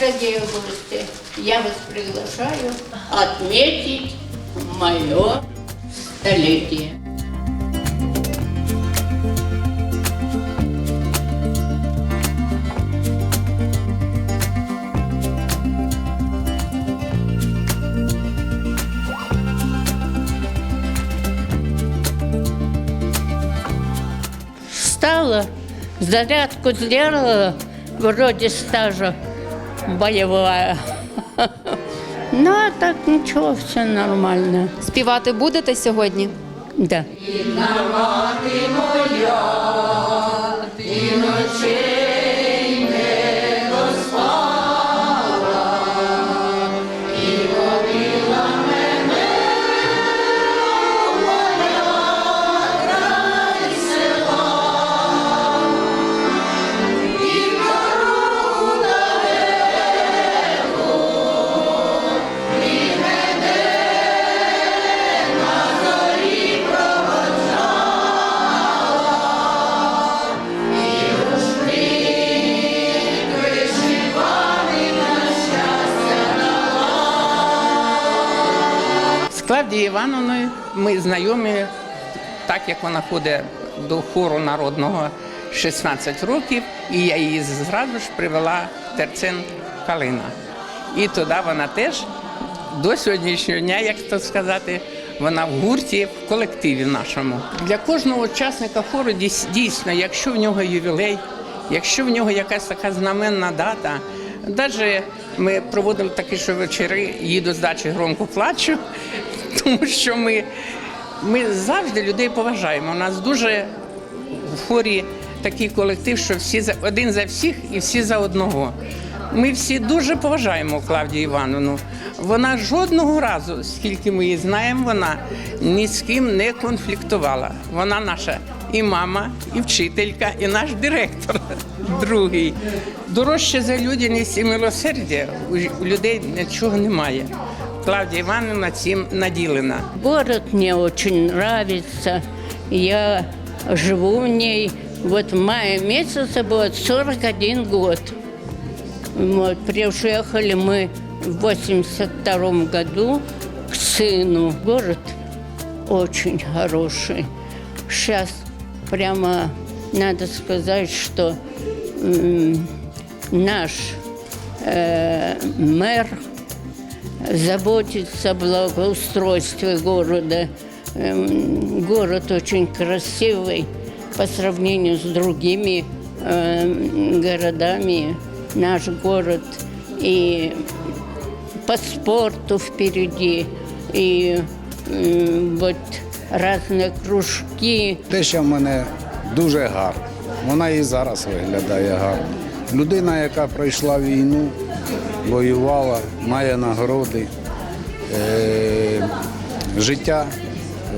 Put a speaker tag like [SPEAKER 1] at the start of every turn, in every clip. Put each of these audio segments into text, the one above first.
[SPEAKER 1] дорогие гости, я вас приглашаю отметить мое столетие. Встала, зарядку сделала, вроде стажа боевая. Ну, а так нічого, все нормально.
[SPEAKER 2] Співати будете сьогодні?
[SPEAKER 1] Да.
[SPEAKER 3] З ми знайомі, так як вона ходить до хору народного 16 років, і я її зразу ж привела в терцин Калина. І туди вона теж до сьогоднішнього дня, як то сказати, вона в гурті, в колективі нашому. Для кожного учасника хору дійс- дійсно, якщо в нього ювілей, якщо в нього якась така знаменна дата, навіть ми проводимо такі, що вечори їду з дачі громко плачу, тому що ми, ми завжди людей поважаємо. У нас дуже в хорі такий колектив, що всі за один за всіх і всі за одного. Ми всі дуже поважаємо Клавдію Івановну. Вона жодного разу, скільки ми її знаємо, вона ні з ким не конфліктувала. Вона наша і мама, і вчителька, і наш директор другий. Дорожче за людяність і милосердя у людей нічого немає. Клавдія Івановна цим наділена.
[SPEAKER 1] Город мне очень нравится. Я живу в ней. Вот в мае месяце будет 41 год. Вот, приехали мы в 82 году к сыну. Город очень хороший. Сейчас прямо надо сказать, что м, наш э, мэр заботится о благоустройстве города. Эм, Город очень красивый по сравнению с другими эм, городами. Наш город и по спорту впереди, и м, вот разные кружки.
[SPEAKER 4] Теща в мене дуже гарна. Вона і зараз виглядає гарно. Людина, яка пройшла війну, воювала, має нагороди, е- життя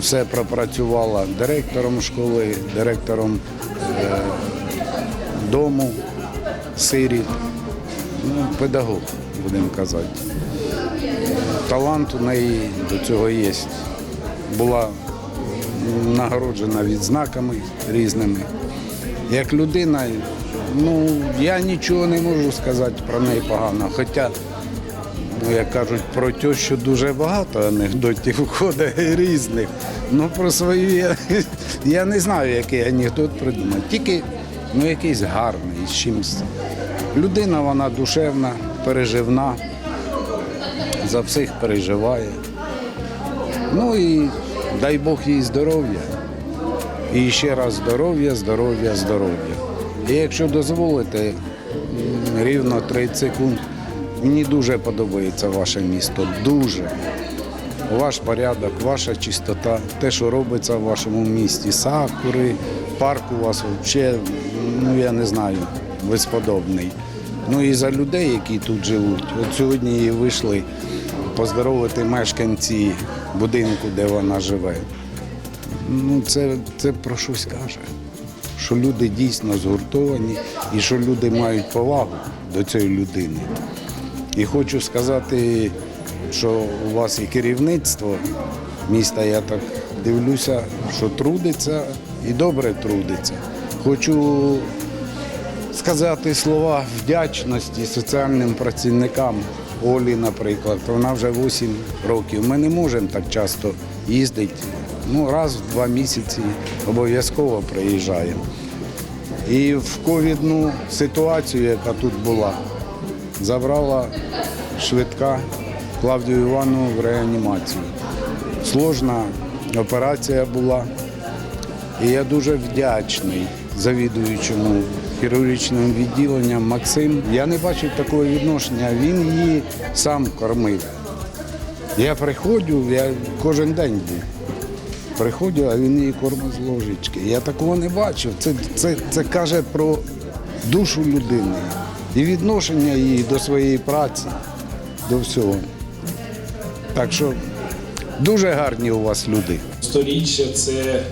[SPEAKER 4] все пропрацювала директором школи, директором е- дому, сиріт, ну, педагог, будемо казати. Талант у неї до цього є. Була нагороджена відзнаками різними. Як людина, ну я нічого не можу сказати про неї погано. Хоча, ну як кажуть, про тещу дуже багато анекдотів входить різних. Ну про свою я, я не знаю, який анекдот придумати. Тільки ну, якийсь гарний з чимось. Людина вона душевна, переживна, за всіх переживає. Ну і дай Бог їй здоров'я. І ще раз здоров'я, здоров'я, здоров'я. І якщо дозволите, рівно 30 секунд. Мені дуже подобається ваше місто. Дуже. Ваш порядок, ваша чистота, те, що робиться в вашому місті, сакури, парк у вас взагалі, ну я не знаю, безподобний. Ну і за людей, які тут живуть. От сьогодні і вийшли поздоровити мешканці будинку, де вона живе. Ну, це, це про щось каже. Що люди дійсно згуртовані і що люди мають повагу до цієї людини. І хочу сказати, що у вас і керівництво міста, я так дивлюся, що трудиться і добре трудиться. Хочу сказати слова вдячності соціальним працівникам. Олі, наприклад, вона вже 8 років. Ми не можемо так часто їздити. Ну, раз в два місяці обов'язково приїжджаємо. І в ковідну ситуацію, яка тут була, забрала швидка Клавдію Івановну в реанімацію. Сложна операція була. І я дуже вдячний завідуючому хірургічним відділенням Максим. Я не бачив такого відношення. Він її сам кормив. Я приходжу, я кожен день був. Приходжу, а він її кормить з ложечки. Я такого не бачив. Це, це, це каже про душу людини і відношення її до своєї праці, до всього. Так що дуже гарні у вас люди.
[SPEAKER 5] Сторіччя це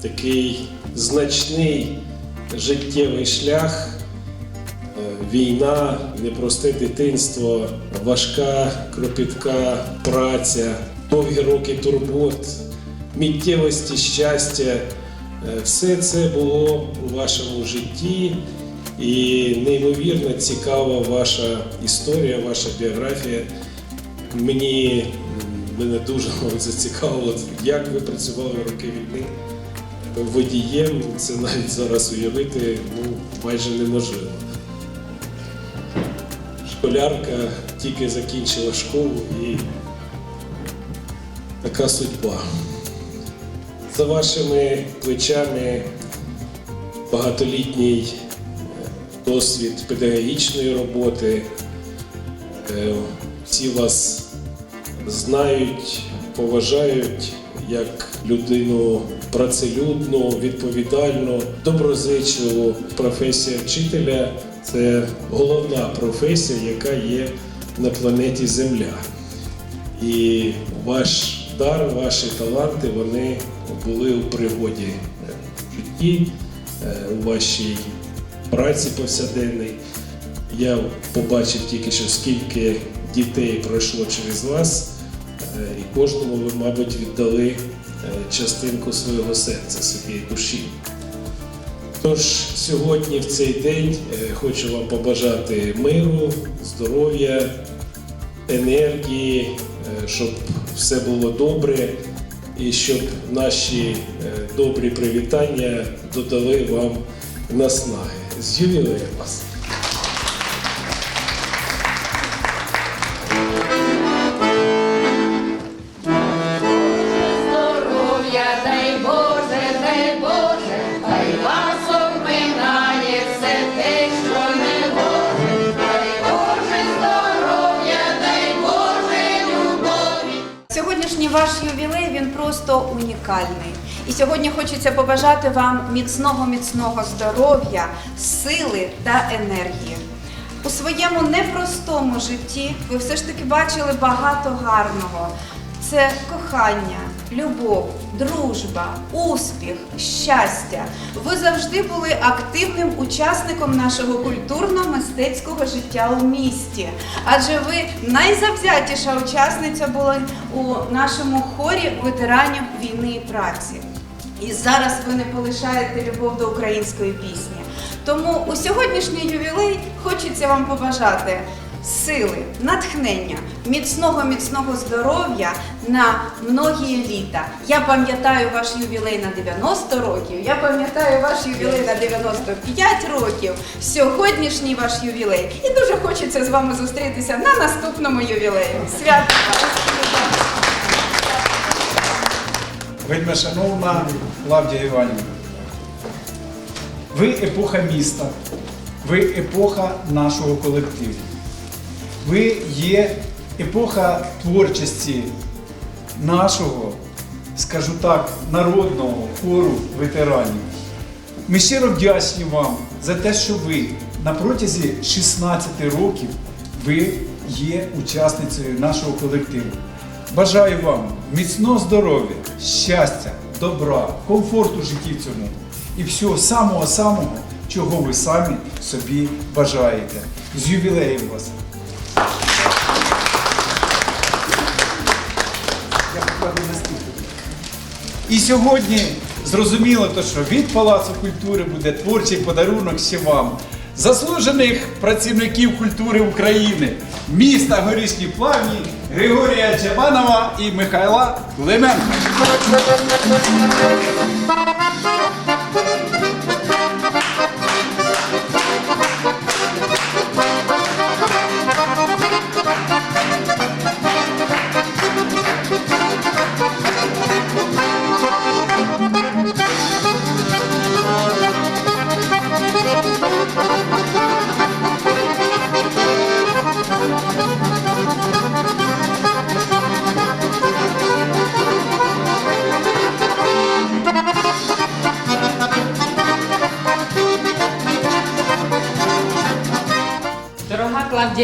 [SPEAKER 5] такий значний життєвий шлях. Війна, непросте дитинство, важка, кропітка праця, довгі роки турбот, миттєвості щастя. Е, Все це було у вашому житті, і неймовірно цікава ваша історія, ваша біографія. Мені мене дуже зацікавило, як ви працювали роки війни водієм. Це навіть зараз уявити ну, майже неможливо. Школярка тільки закінчила школу і така судьба. За вашими плечами багатолітній е, досвід педагогічної роботи. Е, Всі вас знають, поважають як людину працелюдну, відповідальну, доброзичливу. Професія вчителя це головна професія, яка є на планеті Земля. І ваш дар, ваші таланти вони були у пригоді в житті, е, у вашій праці повсякденній. Я побачив тільки що скільки дітей пройшло через вас, е, і кожному ви, мабуть, віддали е, частинку свого серця, своєї душі. Тож сьогодні, в цей день, е, хочу вам побажати миру, здоров'я, енергії, е, щоб все було добре і щоб наші е, добрі привітання додали вам наснаги. З ювілеєм вас!
[SPEAKER 2] Ваш ювілей він просто унікальний. І сьогодні хочеться побажати вам міцного, міцного здоров'я, сили та енергії. У своєму непростому житті ви все ж таки бачили багато гарного. Це кохання, любов, дружба, успіх, щастя. Ви завжди були активним учасником нашого культурно-мистецького життя у місті. Адже ви найзавзятіша учасниця була у нашому хорі ветеранів війни і праці. І зараз ви не полишаєте любов до української пісні. Тому у сьогоднішній ювілей хочеться вам побажати сили, натхнення, міцного міцного здоров'я на многі літа. Я пам'ятаю ваш ювілей на 90 років, я пам'ятаю ваш ювілей на 95 років, сьогоднішній ваш ювілей. І дуже хочеться з вами зустрітися на наступному ювілеї. Свято вас!
[SPEAKER 6] Вельми шановна Клавдія Іванівна, ви епоха міста, ви епоха нашого колективу. Ви є епоха творчості нашого, скажу так, народного хору ветеранів. Ми щиро вдячні вам за те, що ви на протязі 16 років ви є учасницею нашого колективу. Бажаю вам міцного здоров'я, щастя, добра, комфорту в житті цьому і всього самого-самого, чого ви самі собі бажаєте. З ювілеєм вас! Я покладу. І сьогодні зрозуміло, то, що від Палацу культури буде творчий подарунок ще вам заслужених працівників культури України міста Горішні Плавні Григорія Чабанова і Михайла Клименка.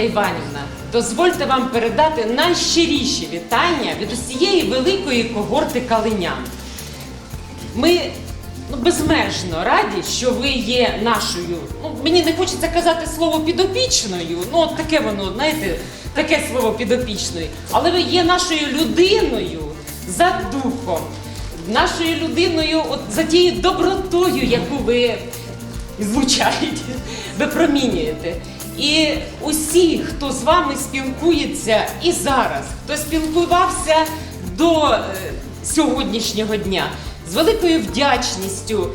[SPEAKER 7] Клавдія Іванівна, дозвольте вам передати найщиріші вітання від усієї великої когорти калинян. Ми ну, безмежно раді, що ви є нашою. Ну, мені не хочеться казати слово підопічною. Ну, от таке воно, знаєте, таке слово підопічною. Але ви є нашою людиною за духом, нашою людиною от, за тією добротою, яку ви звучають, випромінюєте. І усі, хто з вами спілкується і зараз, хто спілкувався до е, сьогоднішнього дня, з великою вдячністю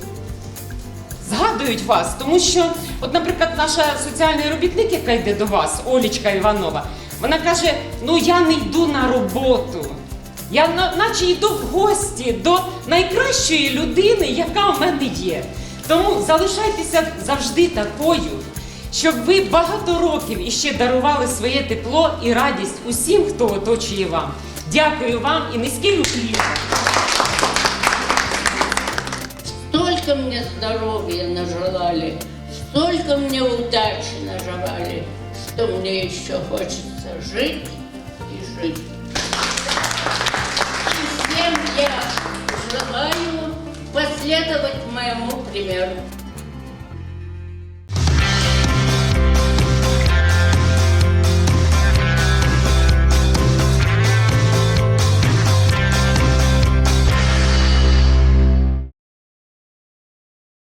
[SPEAKER 7] згадують вас, тому що, от, наприклад, наша соціальний робітник, яка йде до вас, Олічка Іванова, вона каже: ну я не йду на роботу. Я наче йду в гості до найкращої людини, яка у мене є. Тому залишайтеся завжди такою, щоб ви багато років іще дарували своє тепло і радість усім, хто оточує вам. Дякую вам і низький уклін.
[SPEAKER 1] Столько мне здоровья нажелали, столько мне удачи нажелали, что мне еще хочется жить и жить. И всем я желаю последовать моему примеру.